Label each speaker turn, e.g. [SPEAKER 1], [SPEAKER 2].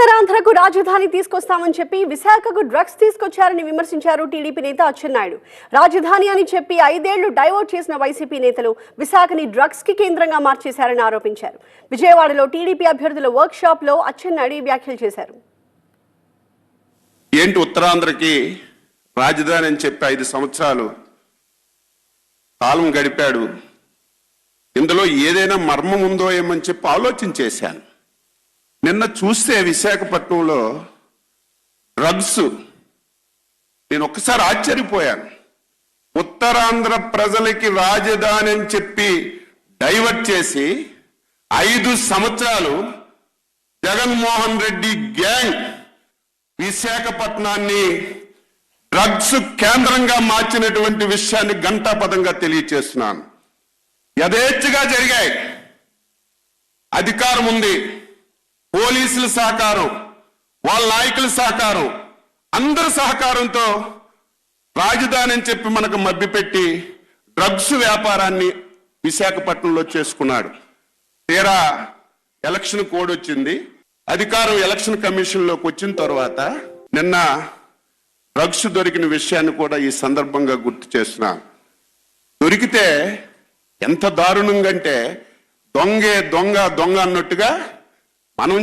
[SPEAKER 1] ఉత్తరాంధ్రకు రాజధాని తీసుకొస్తామని చెప్పి విశాఖకు డ్రగ్స్ తీసుకొచ్చారని విమర్శించారు టీడీపీ నేత అచ్చెన్నాయుడు. రాజధాని అని చెప్పి ఐదేళ్ళు డైవర్ట్ చేసిన వైసీపీ నేతలు విశాఖని డ్రగ్స్కి కేంద్రంగా మార్చేశారని ఆరోపించారు. విజయవాడలో టీడీపీ అభ్యర్థుల వర్క్ షాప్లో అచ్చెన్నాయుడు వ్యాఖ్యలు చేశారు.
[SPEAKER 2] ఏంటి ఉత్తరాంధ్రకి రాజధాని అని చెప్పి ఐదు సంవత్సరాలు కాలం గడిపాడు. ఇందులో ఏదైనా మర్మం ఉందో ఏమని చెప్పి ఆలోచన చేశాను. నిన్న చూస్తే విశాఖపట్నంలో డ్రగ్స్. నేను ఒక్కసారి ఆశ్చర్యపోయాను. ఉత్తరాంధ్ర ప్రజలకి రాజధాని అని చెప్పి డైవర్ట్ చేసి ఐదు సంవత్సరాలు జగన్మోహన్ రెడ్డి గ్యాంగ్ విశాఖపట్నాన్ని డ్రగ్స్ కేంద్రంగా మార్చినటువంటి విషయాన్ని గంటాపదంగా తెలియచేస్తున్నాను. యథేచ్ఛగా జరిగాయి. అధికారం ఉంది. పోలీసుల సహకారం వాళ్ళ నాయకుల సహకారం అందరి సహకారంతో రాజధాని అని చెప్పి మనకు మభ్యపెట్టి డ్రగ్స్ వ్యాపారాన్ని విశాఖపట్నంలో చేసుకున్నాడు. తీరా ఎలక్షన్ కోడ్ వచ్చింది. అధికారం ఎలక్షన్ కమిషన్లోకి వచ్చిన తర్వాత నిన్న డ్రగ్స్ దొరికిన విషయాన్ని కూడా ఈ సందర్భంగా గుర్తు చేసిన. దొరికితే ఎంత దారుణంగా అంటే దొంగే దొంగ దొంగ అన్నట్టుగా మనం